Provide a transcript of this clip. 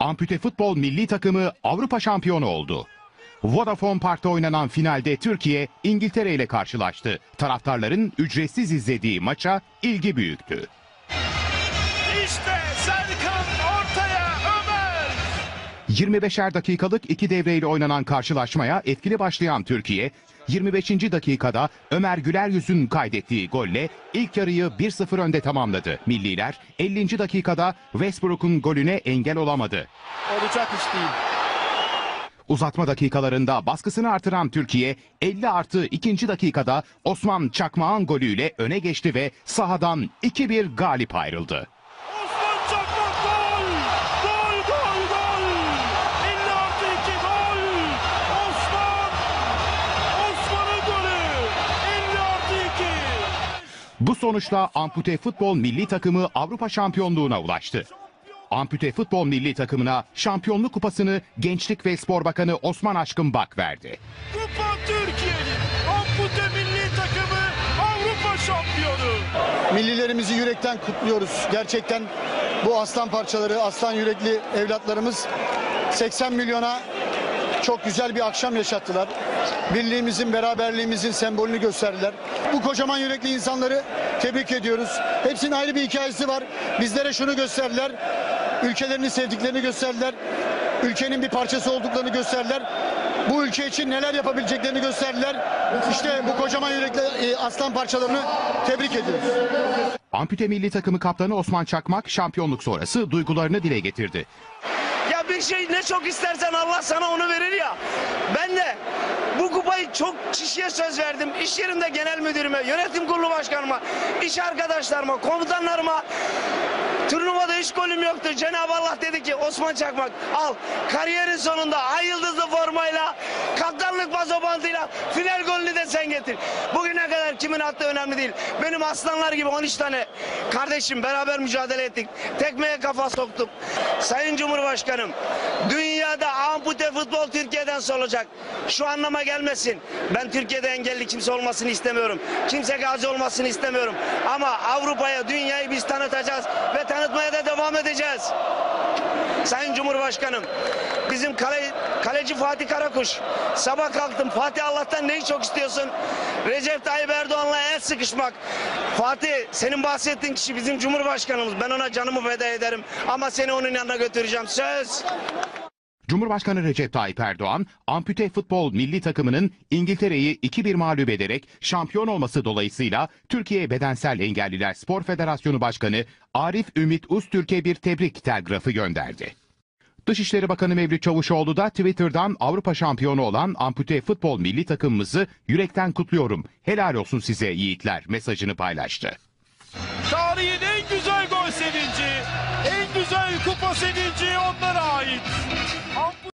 Ampute futbol milli takımı Avrupa şampiyonu oldu. Vodafone Park'ta oynanan finalde Türkiye İngiltere ile karşılaştı. Taraftarların ücretsiz izlediği maça ilgi büyüktü. İşte Serkan ortaya. 25'er dakikalık iki devreyle oynanan karşılaşmaya etkili başlayan Türkiye, 25. dakikada Ömer Güler Yüz'ün kaydettiği golle ilk yarıyı 1-0 önde tamamladı. Milliler 50. dakikada Westbrook'un golüne engel olamadı. Olacak iş değil. Uzatma dakikalarında baskısını artıran Türkiye 50 artı 2. dakikada Osman Çakmağan golüyle öne geçti ve sahadan 2-1 galip ayrıldı. Bu sonuçla Ampute Futbol Milli Takımı Avrupa Şampiyonluğuna ulaştı. Ampute Futbol Milli Takımına şampiyonluk kupasını Gençlik ve Spor Bakanı Osman Aşkın Bak verdi. Kupa Türkiye'nin ampute milli takımı Avrupa şampiyonu. Millilerimizi yürekten kutluyoruz. Gerçekten bu aslan parçaları, aslan yürekli evlatlarımız 80 milyona çok güzel bir akşam yaşattılar. Birliğimizin, beraberliğimizin sembolünü gösterdiler. Bu kocaman yürekli insanları tebrik ediyoruz. Hepsinin ayrı bir hikayesi var. Bizlere şunu gösterdiler. Ülkelerini sevdiklerini gösterdiler. Ülkenin bir parçası olduklarını gösterdiler. Bu ülke için neler yapabileceklerini gösterdiler. İşte bu kocaman yürekli e, aslan parçalarını tebrik ediyoruz. Ampute Milli Takımı kaptanı Osman Çakmak şampiyonluk sonrası duygularını dile getirdi. Bir şey ne çok istersen Allah sana onu verir ya. Ben de bu kupayı çok kişiye söz verdim. İş yerimde genel müdürüme, yönetim kurulu başkanıma, iş arkadaşlarıma, komutanlarıma. Turnuvada hiç golüm yoktu. Cenab-ı Allah dedi ki Osman Çakmak al kariyerin sonunda ay yıldızlı formayla kaptanlık bazobantıyla final golünü de sen getir. Bugüne kadar kimin attığı önemli değil. Benim aslanlar gibi 13 tane kardeşim beraber mücadele ettik. Tekmeye kafa soktum. Sayın Cumhurbaşkanım dünyada ampute futbol Türkiye'den sorulacak. Şu anlama gelmesin. Ben Türkiye'de engelli kimse olmasını istemiyorum. Kimse gazi olmasını istemiyorum. Ama Avrupa'ya, dünyayı biz tanıtacağız ve tanıtmaya da devam edeceğiz. Sayın Cumhurbaşkanım, bizim kale, kaleci Fatih Karakuş. Sabah kalktım, Fatih Allah'tan neyi çok istiyorsun? Recep Tayyip Erdoğan'la el sıkışmak. Fatih, senin bahsettiğin kişi bizim Cumhurbaşkanımız. Ben ona canımı feda ederim. Ama seni onun yanına götüreceğim. Söz. Cumhurbaşkanı Recep Tayyip Erdoğan, Ampute Futbol Milli Takımının İngiltere'yi 2-1 mağlup ederek şampiyon olması dolayısıyla Türkiye Bedensel Engelliler Spor Federasyonu Başkanı Arif Ümit Uztürk'e bir tebrik telgrafı gönderdi. Dışişleri Bakanı Mevlüt Çavuşoğlu da Twitter'dan Avrupa şampiyonu olan Ampute Futbol Milli Takımımızı yürekten kutluyorum. Helal olsun size yiğitler mesajını paylaştı. Tarihin en güzel gol sevinci, en güzel kupa sevinci onlara ait.